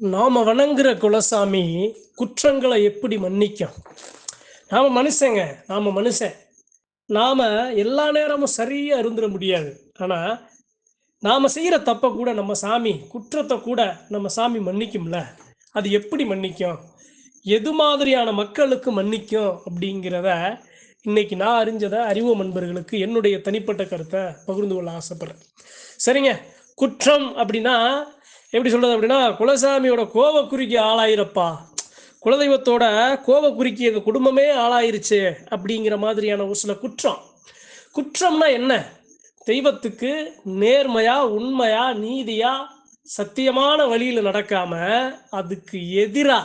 நாம வணங்குற குலசாமி குற்றங்களை எப்படி மன்னிக்கும்? நாம மனுஷங்க நாம மனுஷன். நாம எல்லா நேரமும் சரியா இருந்துட முடியாது. ஆனா நாம செய்யற தப்பை கூட நம்ம சாமி குற்றத்தை கூட நம்ம சாமி மன்னிக்கும்ல? அது எப்படி மன்னிக்கும்? எது மாதிரியான மக்களுக்கு மன்னிக்கும் அப்படிங்கிறத இன்னைக்கு நான் அறிஞ்சதை அறிவு நண்பர்களுக்கு என்னுடைய தனிப்பட்ட கருத்தை பகிர்ந்து கொள்ள ஆசைப்படுறேன். சரிங்க. குற்றம் அப்படின்னா எப்படி சொல்றது அப்படின்னா குலசாமியோட கோவக்குறிக்கு ஆளாயிரப்பா. குலதெய்வத்தோட கோவக்குறிக்கு எங்கள் குடும்பமே ஆளாயிருச்சு அப்படிங்கிற மாதிரியான ஒரு சில குற்றம். குற்றம்னா என்ன? தெய்வத்துக்கு நேர்மையா உண்மையா நீதியா சத்தியமான வழியில் நடக்காம அதுக்கு எதிரா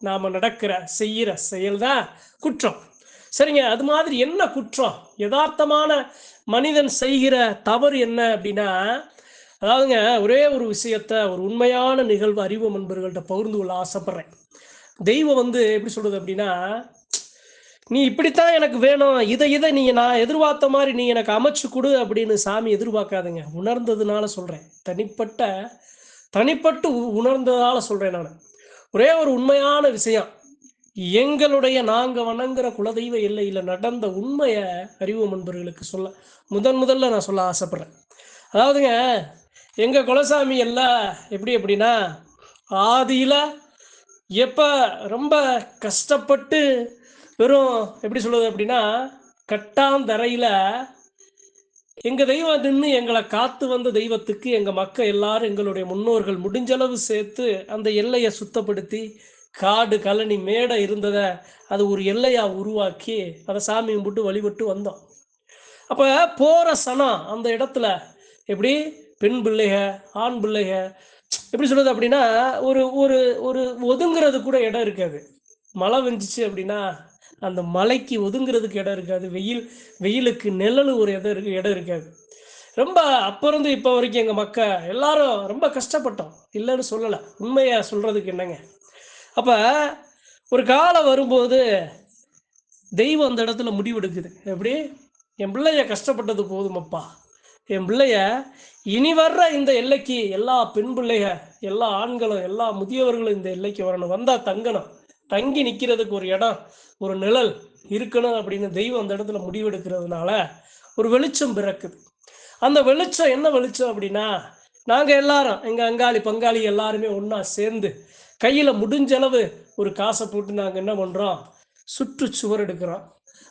நாம நடக்கிற செய்யற செயல்தான் குற்றம். சரிங்க அது மாதிரி என்ன குற்றம்? யதார்த்தமான மனிதன் செய்கிற தவறு என்ன அப்படின்னா அதாவதுங்க ஒரே ஒரு விஷயத்த ஒரு உண்மையான நிகழ்வு அறிவு நண்பர்கள்ட்ட பகிர்ந்து கொள்ள ஆசைப்படுறேன். தெய்வம் வந்து எப்படி சொல்றது அப்படின்னா நீ இப்படித்தான் எனக்கு வேணும் இதை இதை நீ நான் எதிர்பார்த்த மாதிரி நீ எனக்கு அமைச்சு கொடு அப்படின்னு சாமி எதிர்பார்க்காதுங்க. உணர்ந்ததுனால சொல்றேன். தனிப்பட்ட தனிப்பட்டு உணர்ந்ததால சொல்றேன் நான். ஒரே ஒரு உண்மையான விஷயம். எங்களுடைய நாங்க வணங்குற குலதெய்வ எல்லையில நடந்த உண்மையை அறிவு நண்பர்களுக்கு சொல்ல முதன் முதல்ல நான் சொல்ல ஆசைப்படுறேன். அதாவதுங்க எங்கள் குலசாமி எல்லாம் எப்படி அப்படின்னா ஆதியில் எப்போ ரொம்ப கஷ்டப்பட்டு வெறும் எப்படி சொல்லுவது அப்படின்னா கட்டாந்தரையில் எங்கள் தெய்வம் நின்று எங்களை காத்து வந்த தெய்வத்துக்கு எங்கள் மக்கள் எல்லாரும் எங்களுடைய முன்னோர்கள் முடிஞ்சளவு சேர்த்து அந்த எல்லையை சுத்தப்படுத்தி காடு கழனி மேடை இருந்ததை அது ஒரு எல்லையாக உருவாக்கி அதை சாமி கும்பிட்டு வழிபட்டு வந்தோம். அப்போ போகிற சனம் அந்த இடத்துல எப்படி பெண் பிள்ளைக ஆண் பிள்ளைக எப்படி சொல்றது அப்படின்னா ஒரு ஒரு ஒரு ஒதுங்குறது கூட இடம் இருக்காது. மழை வெஞ்சிச்சு அப்படின்னா அந்த மலைக்கு ஒதுங்கிறதுக்கு இடம் இருக்காது. வெயில் வெயிலுக்கு நிழல் ஒரு இடம் இருக்கு இடம் இருக்காது. ரொம்ப அப்போ இருந்து இப்போ வரைக்கும் எங்கள் மக்க எல்லாரும் ரொம்ப கஷ்டப்பட்டோம். இல்லைன்னு சொல்லலை. உண்மையை சொல்றதுக்கு என்னங்க? அப்போ ஒரு காலம் வரும்போது தெய்வம் அந்த இடத்துல முடிவெடுக்குது. எப்படி? என் பிள்ளைய கஷ்டப்பட்டது போதுமப்பா. என் பிள்ளைய இனி வர்ற இந்த எல்லைக்கு எல்லா பெண் பிள்ளைக எல்லா ஆண்களும் எல்லா முதியவர்களும் இந்த எல்லைக்கு வரணும். வந்தா தங்கணும். தங்கி நிக்கிறதுக்கு ஒரு இடம் ஒரு நிழல் இருக்கணும் அப்படின்னு தெய்வம் அந்த இடத்துல முடிவெடுக்கிறதுனால ஒரு வெளிச்சம் பிறக்குது. அந்த வெளிச்சம் என்ன வெளிச்சம் அப்படின்னா நாங்க எல்லாரும் எங்க அங்காளி பங்காளி எல்லாருமே ஒன்றா சேர்ந்து கையில முடிஞ்ச அளவு ஒரு காசை போட்டு நாங்க என்ன பண்றோம்? சுற்றுச்சுவர் எடுக்கிறோம்.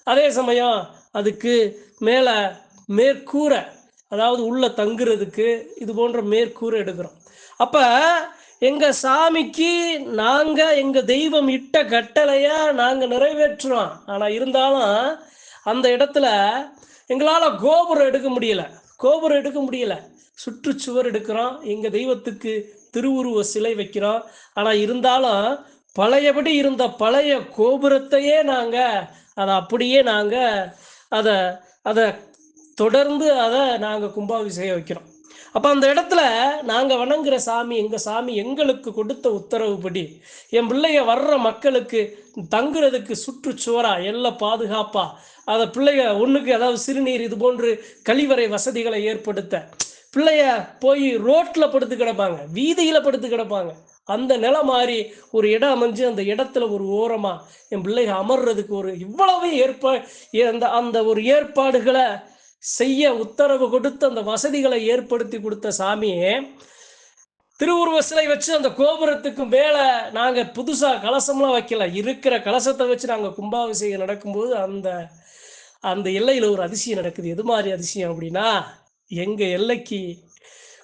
அதே சமயம் அதுக்கு மேல மேற்கூரை அதாவது உள்ள தங்குறதுக்கு இது போன்ற மேற்கூரை எடுக்கிறோம். அப்ப எங்க சாமிக்கு நாங்க எங்க தெய்வம் இட்ட கட்டளைய நாங்க நிறைவேற்றுறோம். ஆனா இருந்தாலும் அந்த இடத்துல எங்களால கோபுரம் எடுக்க முடியல. கோபுரம் எடுக்க முடியல. சுற்றுச்சுவர் எடுக்கிறோம். எங்க தெய்வத்துக்கு திருவுருவ சிலை வைக்கிறோம். ஆனா இருந்தாலும் பழையபடி இருந்த பழைய கோபுரத்தையே நாங்க அதை அப்படியே நாங்க அதை அதை தொடர்ந்து அதை நாங்கள் கும்பாபிஷேகம் வைக்கிறோம். அப்போ அந்த இடத்துல நாங்கள் வணங்குற சாமி எங்கள் சாமி எங்களுக்கு கொடுத்த உத்தரவுப்படி என் பிள்ளைங்க வர்ற மக்களுக்கு தங்குறதுக்கு சுற்றுச்சுவரா எல்லாம் பாதுகாப்பா அதை பிள்ளைங்க ஒன்றுக்கு அதாவது சிறுநீர் இது போன்று கழிவறை வசதிகளை ஏற்படுத்த பிள்ளைய போய் ரோட்டில் படுத்து கிடப்பாங்க வீதியில் படுத்து கிடப்பாங்க. அந்த நிலை மாறி ஒரு இடம் அமைஞ்சு அந்த இடத்துல ஒரு ஓரமாக என் பிள்ளைங்க அமர்றதுக்கு ஒரு இவ்வளவு ஏற்பா அந்த அந்த ஒரு ஏற்பாடுகளை செய்ய உத்தரவு கொடுத்து அந்த வசதிகளை ஏற்படுத்தி கொடுத்த சாமியே திருவுருவ சிலை வச்சு அந்த கோபுரத்துக்கு மேலே நாங்கள் புதுசாக கலசம்லாம் வைக்கல. இருக்கிற கலசத்தை வச்சு நாங்கள் கும்பாபிஷேகம் நடக்கும்போது அந்த அந்த எல்லையில் ஒரு அதிசயம் நடக்குது. எது மாதிரி அதிசயம் அப்படின்னா எங்கள் எல்லைக்கு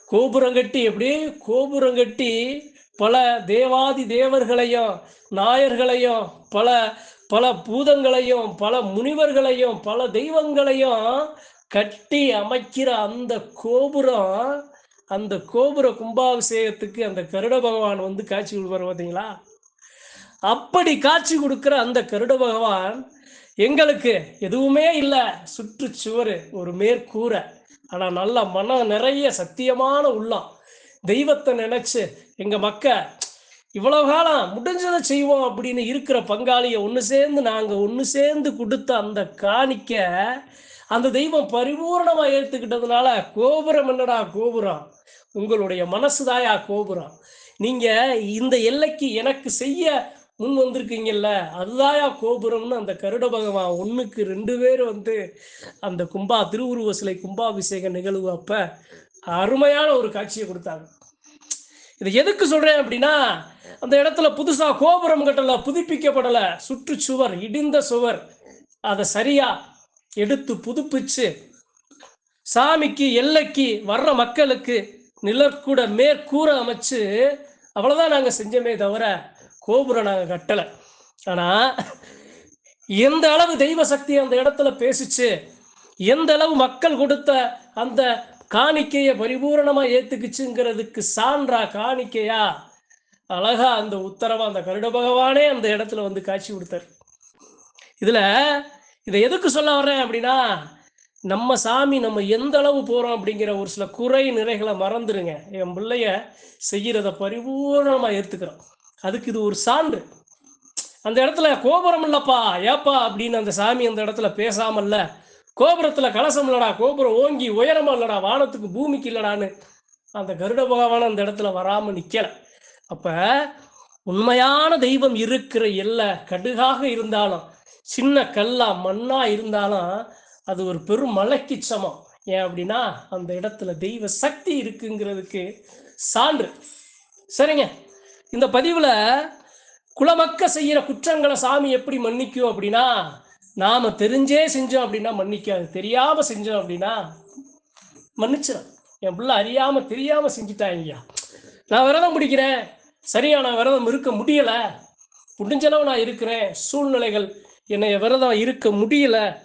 கோபுரம் கட்டி எப்படி கோபுரம் கட்டி பல தேவாதி தேவர்களையும் நாயர்களையும் பல பல பூதங்களையும் பல முனிவர்களையும் பல தெய்வங்களையும் கட்டி அமைக்கிற அந்த கோபுரம் அந்த கோபுர கும்பாபிஷேகத்துக்கு அந்த கருட பகவான் வந்து காட்சி கொடுப்பார் பார்த்தீங்களா அப்படி காட்சி கொடுக்குற அந்த கருட பகவான் எங்களுக்கு எதுவுமே இல்லை. சுற்றுச்சுவர் ஒரு மேற்கூரை. ஆனா நல்ல மனம் நிறைய சத்தியமான உள்ளம். தெய்வத்தை நினைச்சு எங்க மக்க இவ்வளவு காலம் முடிஞ்சதை செய்வோம் அப்படின்னு இருக்கிற பங்காளியை ஒன்று சேர்ந்து நாங்க ஒன்று சேர்ந்து கொடுத்த அந்த காணிக்க அந்த தெய்வம் பரிபூர்ணமா ஏற்றுக்கிட்டதுனால கோபுரம் என்னடா கோபுரம்? உங்களுடைய மனசுதாயா கோபுரம். நீங்க இந்த எல்லைக்கு எனக்கு செய்ய முன் வந்திருக்கீங்கல்ல அதுதாயா கோபுரம்னு அந்த கருட பகவான் ஒன்றுக்கு ரெண்டு பேர் வந்து அந்த கும்பா திருவுருவ சிலை கும்பாபிஷேக நிகழ்வு அப்ப அருமையான ஒரு காட்சியை கொடுத்தாங்க. இதை எதுக்கு சொல்றேன் அப்படின்னா அந்த இடத்துல புதுசா கோபுரம் கட்டல புதுப்பிக்கப்படல சுற்றுச்சுவர் இடிந்த சுவர் அதை சரியா எடுத்து புதுப்பிச்சு சாமிக்கு எல்லைக்கு வர்ற மக்களுக்கு நிலக்கூட மேற்கூரை அமைச்சு அவ்வளவுதான் நாங்க செஞ்சோமே தவிர கோபுரம் நாங்க கட்டலை. ஆனா எந்த அளவு தெய்வ சக்தி அந்த இடத்துல பேசிச்சு எந்த அளவு மக்கள் கொடுத்த அந்த காணிக்கையை பரிபூரணமா ஏத்துக்குச்சுங்கிறதுக்கு சான்றா காணிக்கையா? அழகா அந்த உத்தரவா அந்த கருட பகவானே அந்த இடத்துல வந்து காட்சி கொடுத்தார். இதுல இதை எதுக்கு சொல்ல வர்றேன் அப்படின்னா நம்ம சாமி நம்ம எந்த அளவு போறோம் அப்படிங்கிற ஒரு சில குறை நிறைகளை மறந்துடுங்க என் பிள்ளைய செய்யறத பரிபூர்ணமா ஏத்துக்கிறோம். அதுக்கு இது ஒரு சான்று. அந்த இடத்துல கோபுரம் இல்லப்பா ஏப்பா அப்படின்னு அந்த சாமி அந்த இடத்துல பேசாமல்ல கோபுரத்துல கலசம் இல்லடா கோபுரம் ஓங்கி உயரமா இல்லடா வானத்துக்கு பூமிக்கு இல்லடான்னு அந்த கருட பகவான் அந்த இடத்துல வராம நிக்கல. அப்ப உண்மையான தெய்வம் இருக்கிற எல்லை கடுகாக இருந்தாலும் சின்ன கல்லா மண்ணா இருந்தாலும் அது ஒரு பெரும் மலைக்கு சமம். ஏன் அப்படின்னா அந்த இடத்துல தெய்வ சக்தி இருக்குங்கிறதுக்கு சான்று. சரிங்க. இந்த பதிவுல குலமக்க செய்கிற குற்றங்களை சாமி எப்படி மன்னிக்கும் அப்படின்னா நாம தெரிஞ்சே செஞ்சோம் அப்படின்னா மன்னிக்காது. தெரியாமல் செஞ்சோம் அப்படின்னா மன்னிச்சிடும் என் பிள்ளை அறியாம தெரியாமல் செஞ்சுட்டாங்கய்யா நான் விரதம் பிடிக்கிறேன் சரியா நான் விரதம் இருக்க முடியலை. முடிஞ்சளவு நான் இருக்கிறேன். சூழ்நிலைகள் என்னை விரதம் இருக்க முடியல.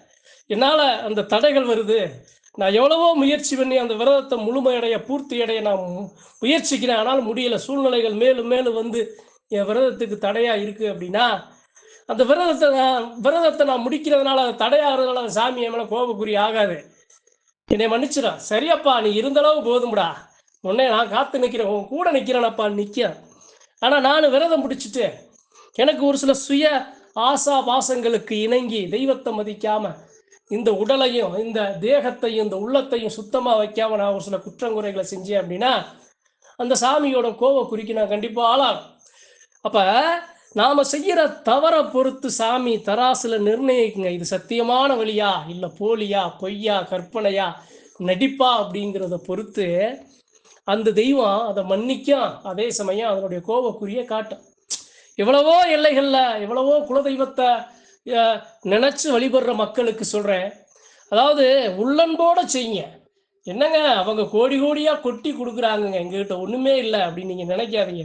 என்னால் அந்த தடைகள் வருது. நான் எவ்வளவோ முயற்சி பண்ணி அந்த விரதத்தை முழுமையடைய பூர்த்தி அடைய நான் மு- முயற்சிக்கிறேன். ஆனால் முடியல. சூழ்நிலைகள் மேலும் மேலும் வந்து என் விரதத்துக்கு தடையாக இருக்குது அப்படின்னா அந்த விரதத்தை நான் விரதத்தை நான் முடிக்கிறதுனால அது தடையாகிறதுனால அந்த சாமி என் மேலே கோபக்குறி ஆகாது. என்னை மன்னிச்சிடும் சரியப்பா நீ இருந்தளவு போதும்டா. உன்னே நான் காத்து நிற்கிறேன் உன் கூட நிற்கிறேனப்பா நிற்கிறேன் ஆனால் நான் விரதம் பிடிச்சிட்டு எனக்கு ஒரு சில சுய ஆசா பாசங்களுக்கு இணங்கி தெய்வத்தை மதிக்காம இந்த உடலையும் இந்த தேகத்தையும் இந்த உள்ளத்தையும் சுத்தமா வைக்காம நான் ஒரு சில குற்றங்குறைகளை செஞ்சேன் அப்படின்னா அந்த சாமியோட கோவ குறிக்கு நான் கண்டிப்பா ஆளாகும் அப்ப நாம செய்யற தவறை பொறுத்து சாமி தராசுல நிர்ணயிக்குங்க. இது சத்தியமான வழியா? இல்ல போலியா? பொய்யா? கற்பனையா? நடிப்பா? அப்படிங்கிறத பொறுத்து அந்த தெய்வம் அதை மன்னிக்கும். அதே சமயம் அதனுடைய கோபக்குரிய காட்டும். எவ்வளவோ எல்லைகள்ல எவ்வளவோ குலதெய்வத்தை நினைச்சு வழிபடுற மக்களுக்கு சொல்றேன். அதாவது உள்ளன்போட செய்யுங்க. என்னங்க அவங்க கோடி கோடியா கொட்டி கொடுக்குறாங்கங்க எங்ககிட்ட ஒண்ணுமே இல்லை அப்படின்னு நீங்க நினைக்காதீங்க.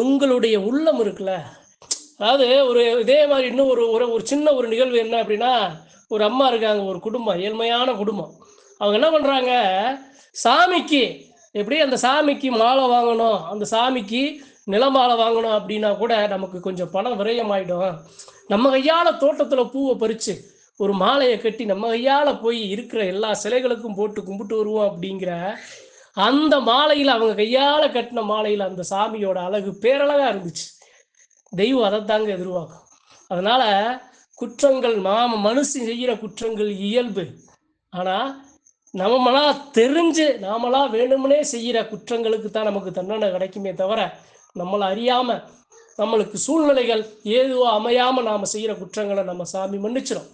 உங்களுடைய உள்ளம் இருக்குல்ல. அதாவது ஒரு இதே மாதிரி இன்னும் ஒரு ஒரு ஒரு சின்ன ஒரு நிகழ்வு என்ன அப்படின்னா ஒரு அம்மா இருக்காங்க ஒரு குடும்பம் ஏழ்மையான குடும்பம். அவங்க என்ன பண்ணுறாங்க சாமிக்கு எப்படி அந்த சாமிக்கு மாலை வாங்கணும் அந்த சாமிக்கு நிலமாலை வாங்கணும் அப்படின்னா கூட நமக்கு கொஞ்சம் பணம் விரயமாயிடும். நம்ம கையால தோட்டத்துல பூவை பறிச்சு ஒரு மாலையை கட்டி நம்ம கையால போய் இருக்கிற எல்லா சிலைகளுக்கும் போட்டு கும்பிட்டு வருவோம் அப்படிங்கிற அந்த மாலையில அவங்க கையால கட்டின மாலையில அந்த சாமியோட அழகு பேரழகா இருந்துச்சு. தெய்வம் அதைத்தாங்க எதிர்பார்க்கும். அதனால குற்றங்கள் நாம மனுஷன் செய்கிற குற்றங்கள் இயல்பு. ஆனால் நம்மளா தெரிஞ்சு நாமளா வேணும்னே செய்கிற குற்றங்களுக்கு தான் நமக்கு தண்டனை கிடைக்குமே தவிர நம்மளை அறியாம நம்மளுக்கு சூழ்நிலைகள் ஏதுவோ அமையாம நாம செய்யற குற்றங்களை நம்ம சாமி மன்னிச்சிடும்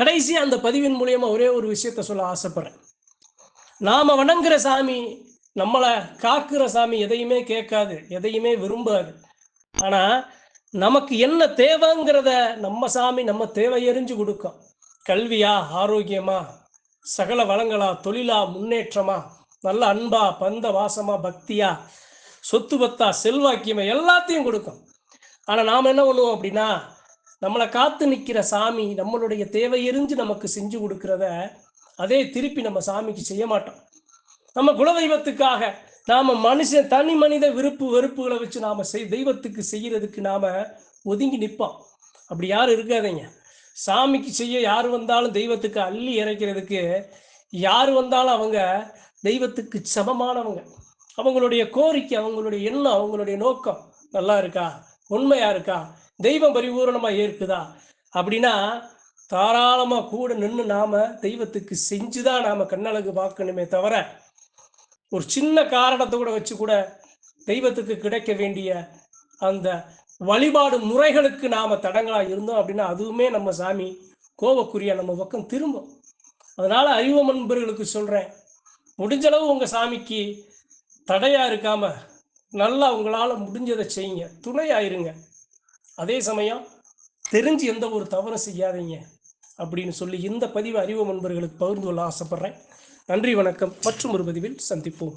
கடைசியா அந்த பதிவின் மூலியமா ஒரே ஒரு விஷயத்த சொல்ல ஆசைப்படுறேன். நாம வணங்குற சாமி நம்மளை காக்குற சாமி எதையுமே கேட்காது எதையுமே விரும்பாது. ஆனா நமக்கு என்ன தேவைங்கிறத நம்ம சாமி நம்ம தேவை எறிஞ்சு கொடுக்கும். கல்வியா ஆரோக்கியமா சகல வளங்களா தொழிலா முன்னேற்றமா நல்ல அன்பா பந்த வாசமா பக்தியா சொத்து பத்தா செல்வாக்கியமை எல்லாத்தையும் கொடுக்கும். ஆனால் நாம் என்ன பண்ணுவோம் அப்படின்னா நம்மளை காத்து நிற்கிற சாமி நம்மளுடைய தேவை எரிஞ்சு நமக்கு செஞ்சு கொடுக்குறத அதே திருப்பி நம்ம சாமிக்கு செய்ய மாட்டோம். நம்ம குலதெய்வத்துக்காக நாம் மனுஷன் தனி மனித விருப்பு வெறுப்புகளை வச்சு நாம் செய் தெய்வத்துக்கு செய்கிறதுக்கு நாம் ஒதுங்கி நிற்போம் அப்படி யாரும் இருக்காதீங்க. சாமிக்கு செய்ய யார் வந்தாலும் தெய்வத்துக்கு அள்ளி இறைக்கிறதுக்கு யார் வந்தாலும் அவங்க தெய்வத்துக்கு சமமானவங்க. அவங்களுடைய கோரிக்கை அவங்களுடைய எண்ணம் அவங்களுடைய நோக்கம் நல்லா இருக்கா? உண்மையா இருக்கா? தெய்வம் பரிபூரணமா ஏற்குதா? அப்படின்னா தாராளமா கூட நின்று நாம தெய்வத்துக்கு செஞ்சுதான் நாம கண்ணழகு பார்க்கணுமே தவிர ஒரு சின்ன காரணத்தை கூட வச்சு கூட தெய்வத்துக்கு கிடைக்க வேண்டிய அந்த வழிபாடு முறைகளுக்கு நாம தடங்களா இருந்தோம் அப்படின்னா அதுவுமே நம்ம சாமி கோபக்குரிய நம்ம பக்கம் திரும்பும். அதனால அறிவு நண்பர்களுக்கு சொல்றேன் முடிஞ்சளவு உங்க சாமிக்கு தடையாக இருக்காம நல்லா உங்களால் முடிஞ்சதை செய்யுங்க. துணையாயிருங்க. அதே சமயம் தெரிஞ்சு எந்த ஒரு தவறும் செய்யாதீங்க அப்படின்னு சொல்லி இந்த பதிவு அறிவு நண்பர்களுக்கு பகிர்ந்து கொள்ள ஆசைப்பட்றேன். நன்றி வணக்கம். மற்றும் ஒரு பதிவில் சந்திப்போம்.